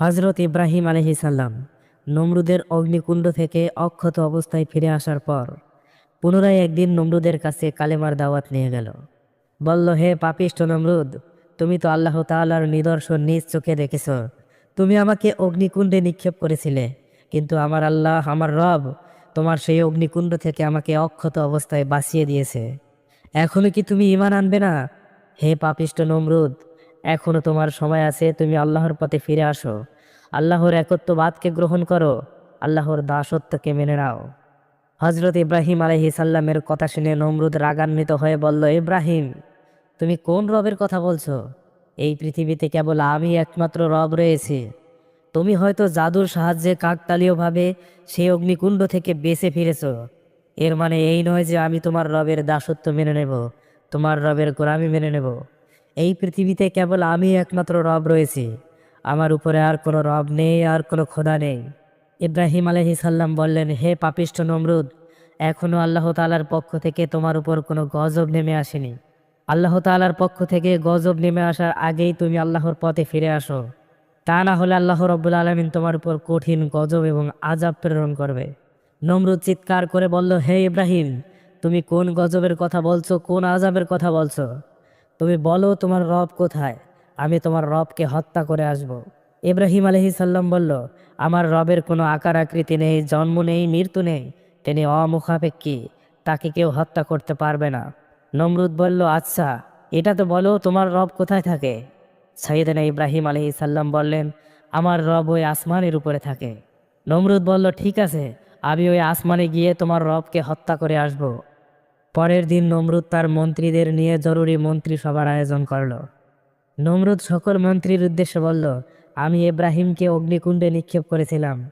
হজরত ইব্রাহিম আলহিসাল্লাম নমরুদের অগ্নিকুণ্ড থেকে অক্ষত অবস্থায় ফিরে আসার পর পুনরায় একদিন নমরুদের কাছে কালেমার দাওয়াত নিয়ে গেল। বলল, হে পাপিষ্ট নমরুদ, তুমি তো আল্লাহ তাআলার নিদর্শন নিজ চোখে দেখেছ। তুমি আমাকে অগ্নিকুণ্ডে নিক্ষেপ করেছিলে, কিন্তু আমার আল্লাহ, আমার রব তোমার সেই অগ্নিকুণ্ড থেকে আমাকে অক্ষত অবস্থায় বাঁচিয়ে দিয়েছে। এখনও কি তুমি ইমান আনবে না? হে পাপিষ্ট নমরুদ এখনও তোমার সময় আছে, তুমি আল্লাহর পথে ফিরে আসো। আল্লাহর একত্ববাদকে গ্রহণ করো, আল্লাহর দাসত্বকে মেনে নাও। হজরত ইব্রাহিম আলহি সাল্লামের কথা শুনে নমরুদ রাগান্বিত হয়ে বলল, ইব্রাহিম, তুমি কোন রবের কথা বলছো? এই পৃথিবীতে কেবল আমি একমাত্র রব রয়েছি। তুমি হয়তো জাদুর সাহায্যে কাকতালীয়ভাবে সেই অগ্নিকুণ্ড থেকে বেঁচে ফিরেছ। এর মানে এই নয় যে আমি তোমার রবের দাসত্ব মেনে নেব, তোমার রবের গোলামি মেনে নেব। এই পৃথিবীতে কেবল আমি একমাত্র রব রয়েছি। আমার উপরে আর কোনো রব নেই, আর কোনো খোদা নেই। ইব্রাহিম আলহি সাল্লাম বললেন, হে পাপিষ্ট নমরুদ এখনও আল্লাহ তালার পক্ষ থেকে তোমার উপর কোনো গজব নেমে আসেনি। আল্লাহ তালার পক্ষ থেকে গজব নেমে আসার আগেই তুমি আল্লাহর পথে ফিরে আসো। তা না হলে আল্লাহ রব্বুল আলমিন তোমার উপর কঠিন গজব এবং আজাব প্রেরণ করবে। নমরুদ চিৎকার করে বলল, হে ইব্রাহিম, তুমি কোন গজবের কথা বলছো, কোন আজাবের কথা বলছো? তুমি বলো তোমার রব কোথায়? আমি তোমার রবকে হত্যা করে আসব। ইব্রাহিম আলহি সাল্লাম বলল, আমার রবের কোনো আকার আকৃতি নেই, জন্ম নেই, মৃত্যু নেই। তিনি অমুখাপেক্ষী, তাকে কেউ হত্যা করতে পারবে না। নমরুদ বলল আচ্ছা এটা তো বলো তোমার রব কোথায় থাকে? সাইয়েদানা ইব্রাহিম আলহি সাল্লাম বললেন, আমার রব ওই আসমানের উপরে থাকে। নমরুদ বলল, ঠিক আছে, আমি ওই আসমানে গিয়ে তোমার রবকে হত্যা করে আসব। পরের দিন নমরুদ তার মন্ত্রীদের নিয়ে জরুরি মন্ত্রী সভার আয়োজন করল। নমরুদ সকল মন্ত্রীর উদ্দেশ্যে বলল, আমি ইব্রাহিমকে অগ্নিকুণ্ডে নিক্ষেপ করেছিলাম।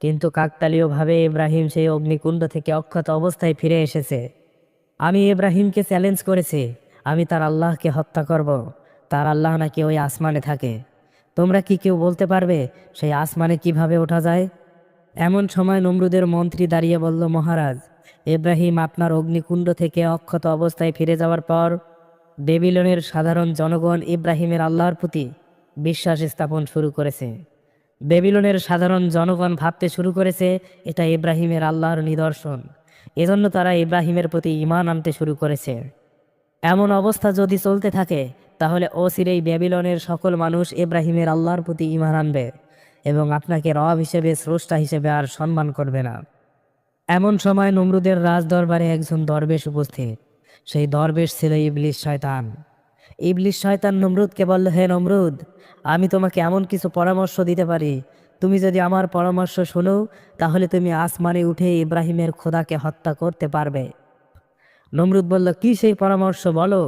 কিন্তু কাকতালীয়ভাবে ইব্রাহিম সেই অগ্নিকুণ্ড থেকে অক্ষত অবস্থায় ফিরে এসেছে। আমি ইব্রাহিমকে চ্যালেঞ্জ করেছি। আমি তার আল্লাহকে হত্যা করব। তার আল্লাহ নাকি ওই আসমানে থাকে। তোমরা কি কেউ বলতে পারবে সেই আসমানে কীভাবে ওঠা যায়? এমন সময় নমরুদের মন্ত্রী দাঁড়িয়ে বলল, মহারাজ ইব্রাহিম আপনার অগ্নিকুণ্ড থেকে অক্ষত অবস্থায় ফিরে যাওয়ার পর বেবিলনের সাধারণ জনগণ ইব্রাহিমের আল্লাহর প্রতি বিশ্বাস স্থাপন শুরু করেছে। বেবিলনের সাধারণ জনগণ ভাবতে শুরু করেছে, এটা ইব্রাহিমের আল্লাহর নিদর্শন। এজন্য তারা ইব্রাহিমের প্রতি ইমান আনতে শুরু করেছে। এমন অবস্থা যদি চলতে থাকে, তাহলে অচিরেই বেবিলনের সকল মানুষ ইব্রাহিমের আল্লাহর প্রতি ইমান আনবে এবং আপনাকে রব হিসেবে স্রষ্টা হিসেবে আর সম্মান করবে না। এমন সময় নমরুদের রাজ দরবারে একজন দরবেশ উপস্থিত। সেই দরবেশ ছিল ইবলিশ শয়তান। ইবলিশ শয়তান নমরুদকে বলল, হে নমরুদ, আমি তোমাকে এমন কিছু পরামর্শ দিতে পারি। তুমি যদি আমার পরামর্শ শোনো, তাহলে তুমি আসমানে উঠে ইব্রাহিমের খোদাকে হত্যা করতে পারবে। নমরুদ বলল, কি সেই পরামর্শ, বলো?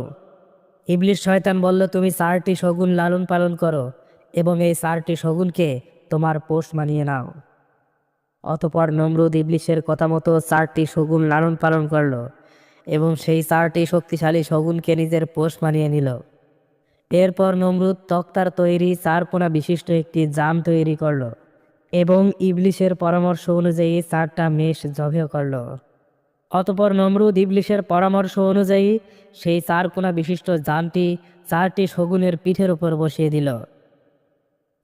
ইবলিশ শয়তান বলল, তুমি চারটি শগুন লালন পালন করো এবং এই চারটি শগুনকে তোমার পোষ মানিয়ে নাও। অতপর নমরুদ ইবলিশের কথা মতো চারটি শগুন লালন পালন করল এবং সেই চারটি শক্তিশালী শগুনকে নিজের পোষ মানিয়ে নিল। এরপর নমরুদ তক্তার তৈরি চারপোনা বিশিষ্ট একটি জাম তৈরি করল এবং ইবলিশের পরামর্শ অনুযায়ী চারটা মেষ জবেহ করল। অতপর নমরুদ ইবলিশের পরামর্শ অনুযায়ী সেই চারকোনা বিশিষ্ট যানটি চারটি শগুনের পিঠের উপর বসিয়ে দিল।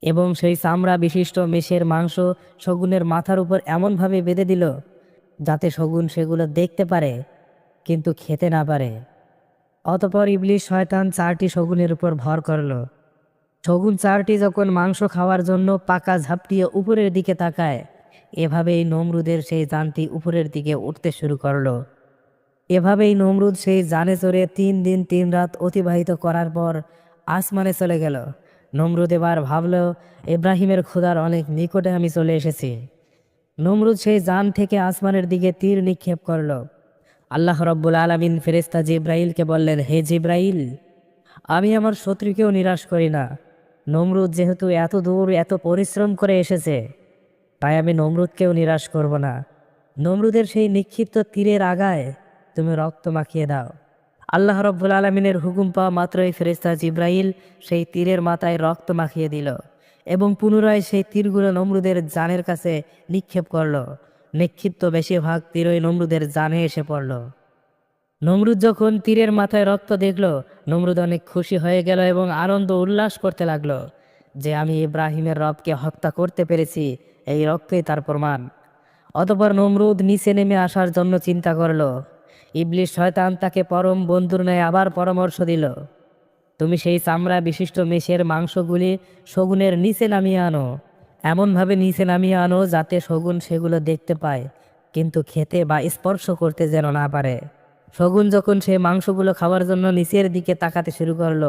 এবং সেই চামড়া বিশিষ্ট মেষের মাংস শগুনের মাথার উপর এমনভাবে বেঁধে দিল যাতে শগুন সেগুলো দেখতে পারে, কিন্তু খেতে না পারে। অতপর ইবলিশ শয়তান চারটি শগুনের উপর ভর করল। শগুন চারটি যখন মাংস খাওয়ার জন্য পাকা ঝাপটিয়ে উপরের দিকে তাকায়, এভাবেই নমরুদের সেই যানটি উপরের দিকে উঠতে শুরু করল। এভাবেই নমরুদ সেই জানে চড়ে তিন দিন তিন রাত অতিবাহিত করার পর আসমানে চলে গেল। নমরুদ এবার ভাবল ইব্রাহিমের খোদার অনেক নিকটে আমি চলে এসেছি। নমরুদ সেই যান থেকে আসমানের দিকে তীর নিক্ষেপ করল। আল্লাহ রব্বুল আলমিন ফেরেস্তা জিব্রাইলকে বললেন, হে জিব্রাইল, আমি আমার শত্রুকেও নিরাশ করি না। নমরুদ যেহেতু এত দূর, এত পরিশ্রম করে এসেছে, তাই আমি নমরুদকেও নিরাশ করব না। নমরুদের সেই নিক্ষিপ্ত তীরের আগায় তুমি রক্ত মাখিয়ে দাও। আল্লাহ রব্বুল আলমিনের হুকুম পাওয়া মাত্রই ফেরেস্তা জিব্রাইল সেই তীরের মাথায় রক্ত মাখিয়ে দিল এবং পুনরায় সেই তীরগুলো নমরুদের জানের কাছে নিক্ষেপ করল। নিক্ষিপ্ত বেশিরভাগ তীরই নমরুদের জানে এসে পড়ল। নমরুদ যখন তীরের মাথায় রক্ত দেখল, নমরুদ অনেক খুশি হয়ে গেল এবং আনন্দ উল্লাস করতে লাগল যে আমি ইব্রাহিমের রবকে হত্যা করতে পেরেছি, এই রক্তই তার প্রমাণ। অতপর নমরুদ নিচে নেমে আসার জন্য চিন্তা করল ইবলিশ শয়তান তাকে পরম বন্ধুর ন্যায় আবার পরামর্শ দিল। তুমি সেই চামড়া বিশিষ্ট মেষের মাংসগুলি শগুনের নিচে নামিয়ে আনো। এমনভাবে নিচে নামিয়ে আনো যাতে শগুন সেগুলো দেখতে পায়, কিন্তু খেতে বা স্পর্শ করতে যেন না পারে। শগুন যখন সে মাংসগুলো খাওয়ার জন্য নিচের দিকে তাকাতে শুরু করল,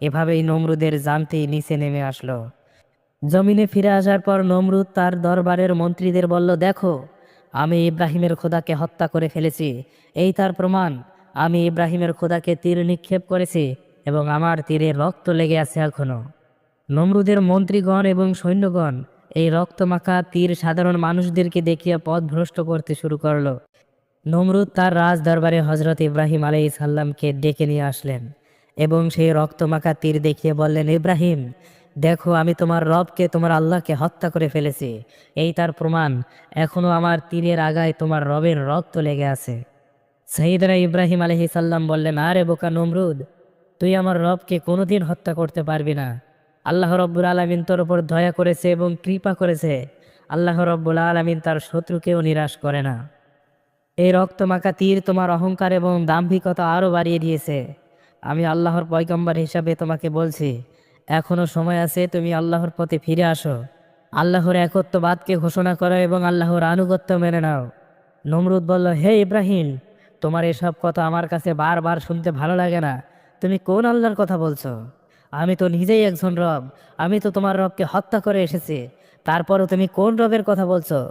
এভাবেই নমরুদের জানতেই নিচে নেমে আসলো। জমিনে ফিরে আসার পর নমরুদ তার দরবারের মন্ত্রীদের বলল, দেখো আমি ইব্রাহিমের খোদাকে হত্যা করে ফেলেছি। এই তার প্রমাণ, আমি ইব্রাহিমের খোদাকে তীর নিক্ষেপ করেছি এবং আমার তীরে রক্ত লেগে আছে এখনও। নমরুদের মন্ত্রীগণ এবং সৈন্যগণ এই রক্তমাখা তীর সাধারণ মানুষদেরকে দেখিয়ে পথ ভ্রষ্ট করতে শুরু করল। নমরুদ তার রাজ দরবারে হজরত ইব্রাহিম আলাই সাল্লামকে ডেকে নিয়ে আসলেন এবং সেই রক্তমাখা তীর দেখিয়ে বললেন, ইব্রাহিম দেখো, আমি তোমার রবকে, তোমার আল্লাহকে হত্যা করে ফেলেছি। এই তার প্রমাণ। এখনও আমার তীরের আগায় তোমার রবের রক্ত লেগে আছে। সঈদরা ইব্রাহিম আলহি সাল্লাম বললেন, আরে বোকা নমরুদ, তুই আমার রবকে কোনোদিন হত্যা করতে পারবি না। আল্লাহ রব্বুল আলমিন তোর ওপর দয়া করেছে এবং কৃপা করেছে। আল্লাহ রব্বুল আলমিন তার শত্রুকেও নিরাশ করে না। এই রক্তমাখা তীর তোমার অহংকার এবং দাম্ভিকতা আরও বাড়িয়ে দিয়েছে। আমি আল্লাহর পয়গম্বর হিসাবে তোমাকে বলছি এখনও সময় আছে তুমি আল্লাহর পথে ফিরে আসো। আল্লাহর একত্ববাদকে ঘোষণা করো এবং আল্লাহর আনুগত্য মেনে নাও। নমরুদ বলল, হে ইব্রাহিম, তোমার এসব কথা আমার কাছে বারবার শুনতে ভালো লাগে না। তুমি কোন আল্লাহর কথা বলছো? আমি তো নিজেই একজন রব। আমি তো তোমার রবকে হত্যা করে এসেছি। তারপরও তুমি কোন রবের কথা বলছো?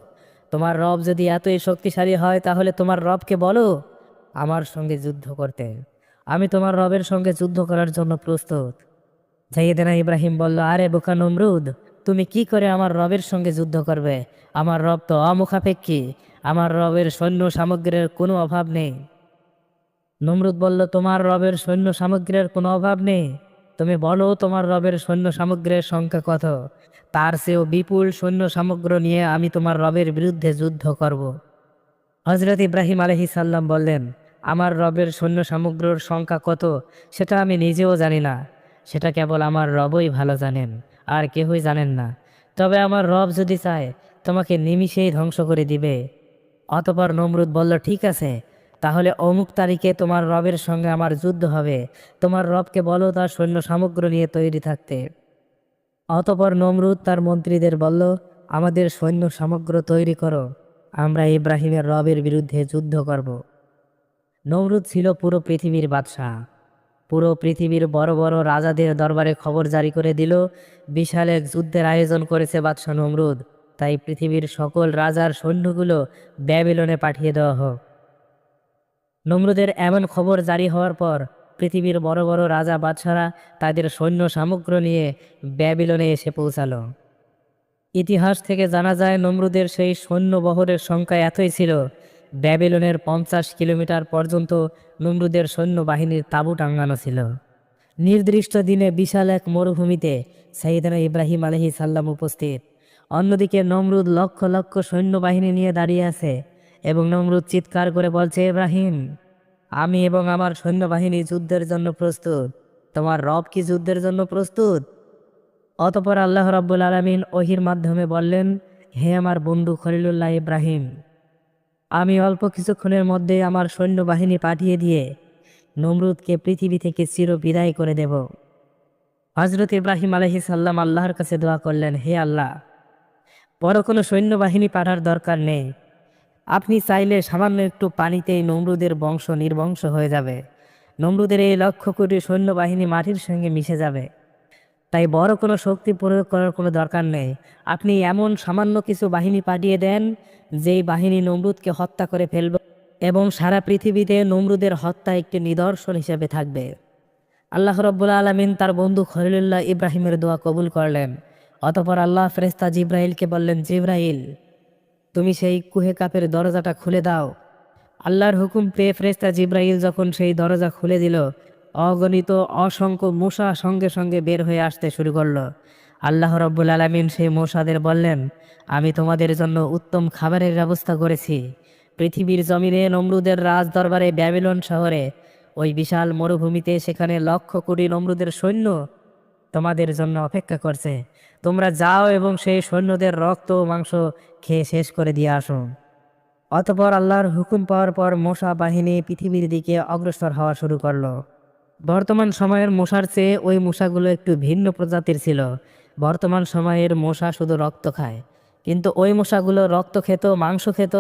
তোমার রব যদি এতই শক্তিশালী হয়, তাহলে তোমার রবকে বলো আমার সঙ্গে যুদ্ধ করতে। আমি তোমার রবের সঙ্গে যুদ্ধ করার জন্য প্রস্তুত। সাইয়েদেনা ইব্রাহিম বলল, আরে বোকা নমরুদ, তুমি কি করে আমার রবের সঙ্গে যুদ্ধ করবে? আমার রব তো অমুখাপেক্ষী, আমার রবের সৈন্য সামগ্রীর কোনো অভাব নেই। নমরুদ বলল, তোমার রবের সৈন্য সামগ্রীর কোনো অভাব নেই? তুমি বলো, তোমার রবের সৈন্য সামগ্রীর সংখ্যা কত? তার চেয়েও বিপুল সৈন্য সামগ্র নিয়ে আমি তোমার রবের বিরুদ্ধে যুদ্ধ করব। হজরত ইব্রাহিম আলহি সাল্লাম বললেন, আমার রবের সৈন্য সামগ্রীর সংখ্যা কত, সেটা আমি নিজেও জানি না। সেটা কেবল আমার রবই ভালো জানেন, আর কেউই জানেন না। তবে আমার রব যদি চায়, তোমাকে নিমিষেই ধ্বংস করে দিবে। অতপর নমরুদ বলল, ঠিক আছে, তাহলে অমুক তারিখে তোমার রবের সঙ্গে আমার যুদ্ধ হবে। তোমার রবকে বলো তার সৈন্য সামগ্র নিয়ে তৈরি থাকতে। অতপর নমরুদ তার মন্ত্রীদের বলল, আমাদের সৈন্য সামগ্র তৈরি করো। আমরা ইব্রাহিমের রবের বিরুদ্ধে যুদ্ধ করব। নমরুদ ছিল পুরো পৃথিবীর বাদশাহ। পুরো পৃথিবীর বড় বড় রাজাদের দরবারে খবর জারি করে দিল। বিশাল এক যুদ্ধের আয়োজন করেছে বাদশাহ নমরুদ। তাই পৃথিবীর সকল রাজার সৈন্যগুলো ব্যাবিলনে পাঠিয়ে দেওয়া হোক। নমরুদের এমন খবর জারি হওয়ার পর পৃথিবীর বড় বড় রাজা বাদশারা তাদের সৈন্য সামগ্র নিয়ে ব্যাবিলনে এসে পৌঁছালো। ইতিহাস থেকে জানা যায়, নমরুদের সেই সৈন্য বহরের সংখ্যা এতই ছিল ব্যাবিলনের পঞ্চাশ কিলোমিটার পর্যন্ত নমরুদের সৈন্যবাহিনীর তাঁবু টাঙ্গানো ছিল। নির্দিষ্ট দিনে বিশাল এক মরুভূমিতে সাইদানা ইব্রাহিম আলহি সাল্লাম উপস্থিত। অন্যদিকে নমরুদ লক্ষ লক্ষ সৈন্যবাহিনী নিয়ে দাঁড়িয়ে আছে এবং নমরুদ চিৎকার করে বলছে, ইব্রাহিম, আমি এবং আমার সৈন্যবাহিনী যুদ্ধের জন্য প্রস্তুত। তোমার রব কি যুদ্ধের জন্য প্রস্তুত? অতপর আল্লাহ রাব্বুল আলমিন ওহির মাধ্যমে বললেন, হে আমার বন্ধু খলিলুল্লাহ ইব্রাহিম আমি অল্প কিছুক্ষণের মধ্যে আমার সৈন্যবাহিনী পাঠিয়ে দিয়ে নমরুদকে পৃথিবী থেকে চির বিদায় করে দেব। হজরত ইব্রাহিম আলহি সাল্লাম আল্লাহর কাছে দোয়া করলেন, হে আল্লাহ, বড় কোনো সৈন্যবাহিনী পাঠার দরকার নেই। আপনি চাইলে সামান্য একটু পানিতেই নমরুদের বংশ নির্বংশ হয়ে যাবে। নমরুদের এই লক্ষ কোটি সৈন্যবাহিনী মাটির সঙ্গে মিশে যাবে। তাই বড় কোনো শক্তি প্রয়োগ করার কোনো দরকার নেই। আপনি এমন সামান্য কিছু বাহিনী পাঠিয়ে দেন, যেই বাহিনী নমরুদকে হত্যা করে ফেলবে এবং সারা পৃথিবীতে নমরুদের হত্যা একটি নিদর্শন হিসেবে থাকবে। আল্লাহ রব্বুল আলমিন তার বন্ধু খলিলুল্লাহ ইব্রাহিমের দোয়া কবুল করলেন। অতপর আল্লাহ ফেরেস্তা জিব্রাইলকে বললেন, জিব্রাইল, তুমি সেই কুহে কাপের দরজাটা খুলে দাও। আল্লাহর হুকুম পেয়ে ফেরেস্তা জিব্রাইল যখন সেই দরজা খুলে দিল অগণিত অসংখ্য মশা সঙ্গে সঙ্গে বের হয়ে আসতে শুরু করল। আল্লাহ রব্বুল আলমিন সেই মশাদের বললেন, আমি তোমাদের জন্য উত্তম খাবারের ব্যবস্থা করেছি। পৃথিবীর জমিনে নমরুদের রাজ দরবারে ব্যাবিলন শহরে ওই বিশাল মরুভূমিতে সেখানে লক্ষ কোটি নমরুদের সৈন্য তোমাদের জন্য অপেক্ষা করছে। তোমরা যাও এবং সেই সৈন্যদের রক্ত মাংস খেয়ে শেষ করে দিয়ে আসো। অতপর আল্লাহর হুকুম পাওয়ার পর মশা বাহিনী পৃথিবীর দিকে অগ্রসর হওয়া শুরু করল। বর্তমান সময়ের মশার চেয়ে ওই মশাগুলো একটু ভিন্ন প্রজাতির ছিল। বর্তমান সময়ের মশা শুধু রক্ত খায়। কিন্তু ওই মশাগুলো রক্ত খেত, মাংস খেত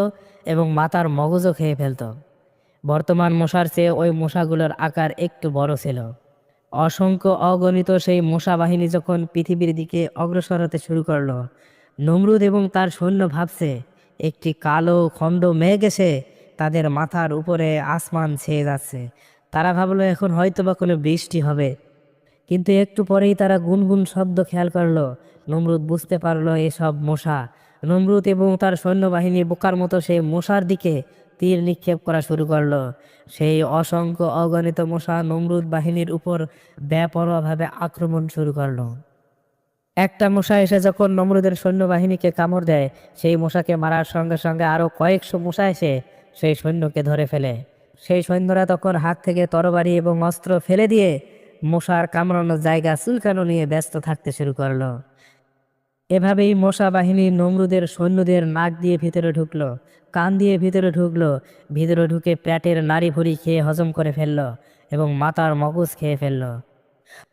এবং মাথার মগজও খেয়ে ফেলত। বর্তমান মশার চেয়ে ওই মশাগুলোর আকার একটু বড় ছিল। অসংখ্য অগণিত সেই মশা বাহিনী যখন পৃথিবীর দিকে অগ্রসর হতে শুরু করল, নমরুদ এবং তার সৈন্য ভাবছে, একটি কালো খণ্ড মেঘ এসে তাদের মাথার উপরে আসমান ছেয়ে যাচ্ছে। তারা ভাবলো, এখন হয়তো বা কোনো বৃষ্টি হবে। কিন্তু একটু পরেই তারা গুনগুন শব্দ খেয়াল করল, নমরুদ বুঝতে পারল এসব মশা। নমরুদ এবং তার সৈন্যবাহিনী বোকার মতো সেই মশার দিকে তীর নিক্ষেপ করা শুরু করল। সেই অসংখ্য অগণিত মশা নমরুদ বাহিনীর উপর বেপরোয়াভাবে আক্রমণ শুরু করল। একটা মশা এসে যখন নমরুদের সৈন্যবাহিনীকে কামড় দেয়, সেই মশাকে মারার সঙ্গে সঙ্গে আরও কয়েকশো মশা এসে সেই সৈন্যকে ধরে ফেলে। সেই সৈন্যরা তখন হাত থেকে তরবারি এবং অস্ত্র ফেলে দিয়ে মশার কামড়ানোর জায়গা চুলকানো নিয়ে ব্যস্ত থাকতে শুরু করল। এভাবেই মশা বাহিনী নমরুদের সৈন্যদের নাক দিয়ে ভিতরে ঢুকলো, কান দিয়ে ভিতরে ঢুকলো, ভিতরে ঢুকে প্যাটের নাড়ি ভুড়ি খেয়ে হজম করে ফেলল এবং মাথার মগজ খেয়ে ফেলল।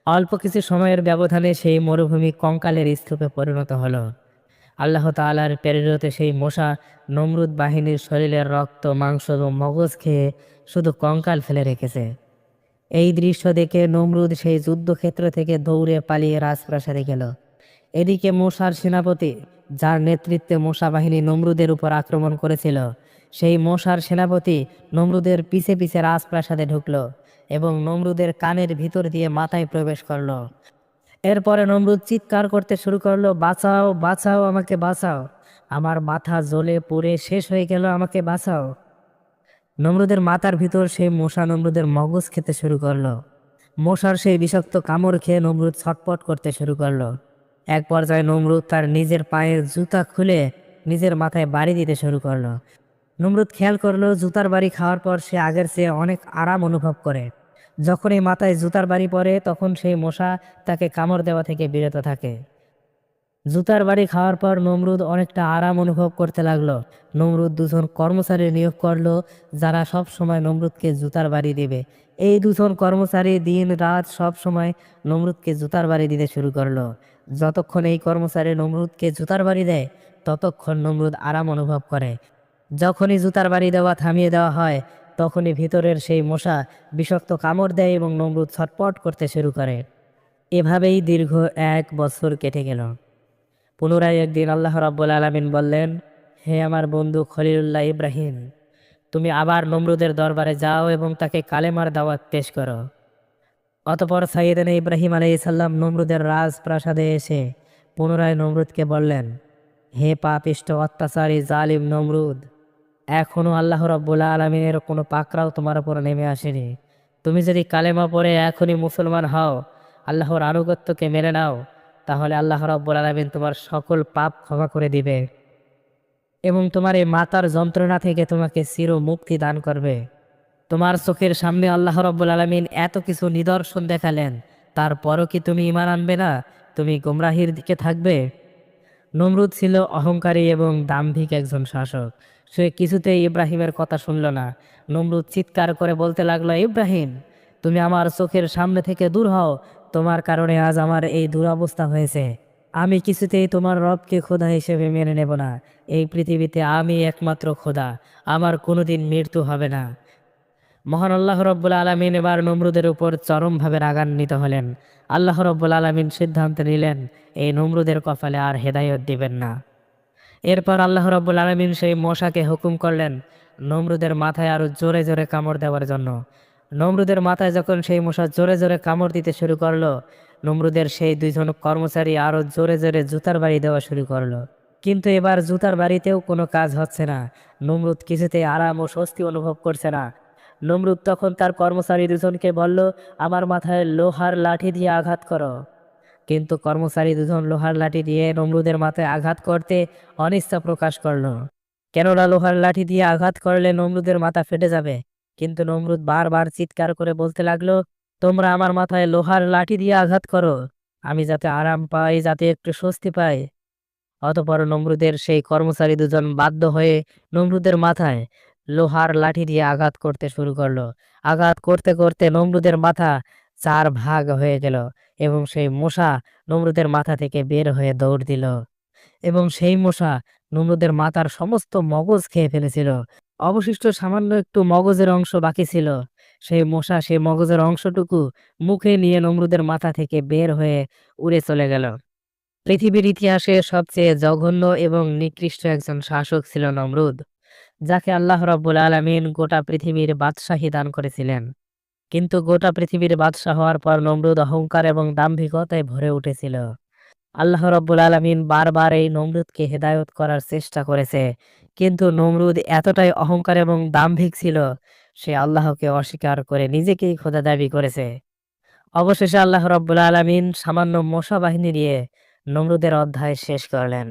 অল্প কিছু সময়ের ব্যবধানে সেই মরুভূমি কঙ্কালের স্তূপে পরিণত হলো। আল্লাহ তাআলার প্রেরিত সেই মশা নমরুদ বাহিনীর শরীরের রক্ত, মাংস এবং মগজ খেয়ে শুধু কঙ্কাল ফেলে রেখেছে। এই দৃশ্য দেখে নমরুদ সেই যুদ্ধক্ষেত্র থেকে দৌড়ে পালিয়ে রাজপ্রাসাদে গেল। এদিকে মশার সেনাপতি, যার নেতৃত্বে মশা বাহিনী নমরুদের উপর আক্রমণ করেছিল, সেই মশার সেনাপতি নমরুদের পিছে পিছে রাজপ্রাসাদে ঢুকলো এবং নমরুদের কানের ভিতর দিয়ে মাথায় প্রবেশ করল। এরপরে নমরুদ চিৎকার করতে শুরু করল, বাঁচাও বাঁচাও আমাকে, বাঁচাও। আমার মাথা জ্বলে পুড়ে শেষ হয়ে গেল, আমাকে বাঁচাও। নমরুদের মাথার ভিতর সেই মশা নমরুদের মগজ খেতে শুরু করল। মশার সেই বিষাক্ত কামড় খেয়ে নমরুদ ছটপট করতে শুরু করল। এক পর্যায়ে নমরুদ তার নিজের পায়ের জুতা খুলে নিজের মাথায় বাড়ি দিতে শুরু করল। নমরুদ খেয়াল করল, জুতার বাড়ি খাওয়ার পর সে আগের চেয়ে অনেক আরাম অনুভব করে। যখন এই মাথায় জুতার বাড়ি পড়ে, তখন সেই মশা তাকে কামড় দেওয়া থেকে বিরত থাকে। জুতার বাড়ি খাওয়ার পর নমরুদ অনেকটা আরাম অনুভব করতে লাগল। নমরুদ দুজন কর্মচারী নিয়োগ করল, যারা সব সময় নমরুদকে জুতার বাড়ি দেবে। এই দুজন কর্মচারী দিন রাত সব সময় নমরুদকে জুতার বাড়ি দিতে শুরু করল। যতক্ষণ এই কর্মচারী নমরুদকে জুতার বাড়ি দেয়, ততক্ষণ নমরুদ আরাম অনুভব করে। যখনই জুতার বাড়ি দেওয়া থামিয়ে দেওয়া হয় তখনই ভিতরের সেই মশা বিষাক্ত কামড় দেয় এবং নমরুদ ছটপট করতে শুরু করে। এভাবেই দীর্ঘ এক বছর কেটে গেল। পুনরায় একদিন আল্লাহ রাব্বুল আলামিন বললেন, হে আমার বন্ধু খলিলুল্লাহ ইব্রাহিম, তুমি আবার নমরুদের দরবারে যাও এবং তাকে কালেমার দাওয়াত পেশ করো। অতপর সাইয়েদান ইব্রাহিম আলাই সাল্লাম নমরুদের রাজপ্রাসাদে এসে পুনরায় নমরুদকে বললেন, হে পাপিষ্ট, অত্যাচারী, জালিম নমরুদ এখনও আল্লাহ রব্বুল আলমিনের কোনো পাকরাও তোমার উপর নেমে আসেনি। তুমি যদি কালেমা পড়ে এখনই মুসলমান হও, আল্লাহর আনুগত্যকে মেনে নাও, তাহলে আল্লাহ রব্বুল আলমিন তোমার সকল পাপ ক্ষমা করে দিবে এবং তোমার এই মাতার যন্ত্রণা থেকে তোমাকে চির মুক্তি দান করবে। তোমার চোখের সামনে আল্লাহ রব্বুল আলমিন এত কিছু নিদর্শন দেখালেন, তারপরও কি তুমি ইমান আনবে না? তুমি গোমরাহির দিকে থাকবে? নমরুদ ছিল অহংকারী এবং দাম্ভিক একজন শাসক। সে কিছুতেই ইব্রাহিমের কথা শুনল না। নমরুদ চিৎকার করে বলতে লাগল, ইব্রাহিম, তুমি আমার চোখের সামনে থেকে দূর হও। তোমার কারণে আজ আমার এই দুরাবস্থা হয়েছে। আমি কিছুতেই তোমার রবকে খোদা হিসেবে মেনে নেব না। এই পৃথিবীতে আমি একমাত্র খোদা। আমার কোনোদিন মৃত্যু হবে না। মহান আল্লাহ রব্বুল আলমিন এবার নমরুদের উপর চরমভাবে রাগান্বিত হলেন। আল্লাহ রব্বুল আলমিন সিদ্ধান্ত নিলেন, এই নমরুদের কপালে আর হেদায়ত দিবেন না। এরপর আল্লাহ রব্বুল আলমিন সেই মশাকে হুকুম করলেন নমরুদের মাথায় আরও জোরে জোরে কামড় দেওয়ার জন্য। নমরুদের মাথায় যখন সেই মশা জোরে জোরে কামড় দিতে শুরু করল, নমরুদের সেই দুইজন কর্মচারী আরও জোরে জোরে জুতার বাড়ি দেওয়া শুরু করল। কিন্তু এবার জুতার বাড়িতেও কোনো কাজ হচ্ছে না। নমরুদ কিছুতে আরাম ও স্বস্তি অনুভব করছে না। নমরুদ তখন তার কর্মচারী দুজনকে বলল, আমার মাথায় লোহার লাঠি দিয়ে আঘাত করো। কিন্তু কর্মচারী দুজন লোহার লাঠি দিয়ে নমরুদের মাথায় আঘাত করতে অনিচ্ছা প্রকাশ করল। কেননা লোহার লাঠি দিয়ে আঘাত করলে নমরুদের মাথা ফেটে যাবে। কিন্তু নমরুদ বারবার চিৎকার করে বলতে লাগল, তোমরা আমার মাথায় লোহার লাঠি দিয়ে আঘাত করো। আমি যাতে আরাম পাই, যাতে একটু স্বস্তি পাই। অতপর নমরুদের সেই কর্মচারী দুজন বাধ্য হয়ে নমরুদের মাথায় লোহার লাঠি দিয়ে আঘাত করতে শুরু করল। আঘাত করতে করতে নমরুদের মাথা চার ভাগ হয়ে গেল এবং সেই মশা নমরুদের মাথা থেকে বের হয়ে দৌড় দিল এবং সেই মশা নমরুদের মাথার সমস্ত মগজ খেয়ে ফেলেছিল। অবশিষ্ট সামান্য একটু মগজের অংশ বাকি ছিল। সেই মশা সেই মগজের অংশটুকু মুখে নিয়ে নমরুদের মাথা থেকে বের হয়ে উড়ে চলে গেল। পৃথিবীর ইতিহাসে সবচেয়ে জঘন্য এবং নিকৃষ্ট একজন শাসক ছিল নমরুদ, যাকে আল্লাহ রব্বুল আলমিন গোটা পৃথিবীর বাদশাহী দান করেছিলেন। কিন্তু গোটা পৃথিবীর বাদশাহ হওয়ার পর নমরুদ অহংকার এবং দাম্ভিকতায় ভরে উঠেছিল। আল্লাহ রব্বুল আলমিন বারবার এই নমরুদকে হেদায়ত করার চেষ্টা করেছে, কিন্তু নমরুদ এতটাই অহংকার এবং দাম্ভিক ছিল, সে আল্লাহকে অস্বীকার করে নিজেকেই খোদা দাবি করেছে। অবশেষে আল্লাহ রব্বুল আলমিন সামান্য মশা বাহিনী দিয়ে নমরুদের অধ্যায় শেষ করলেন।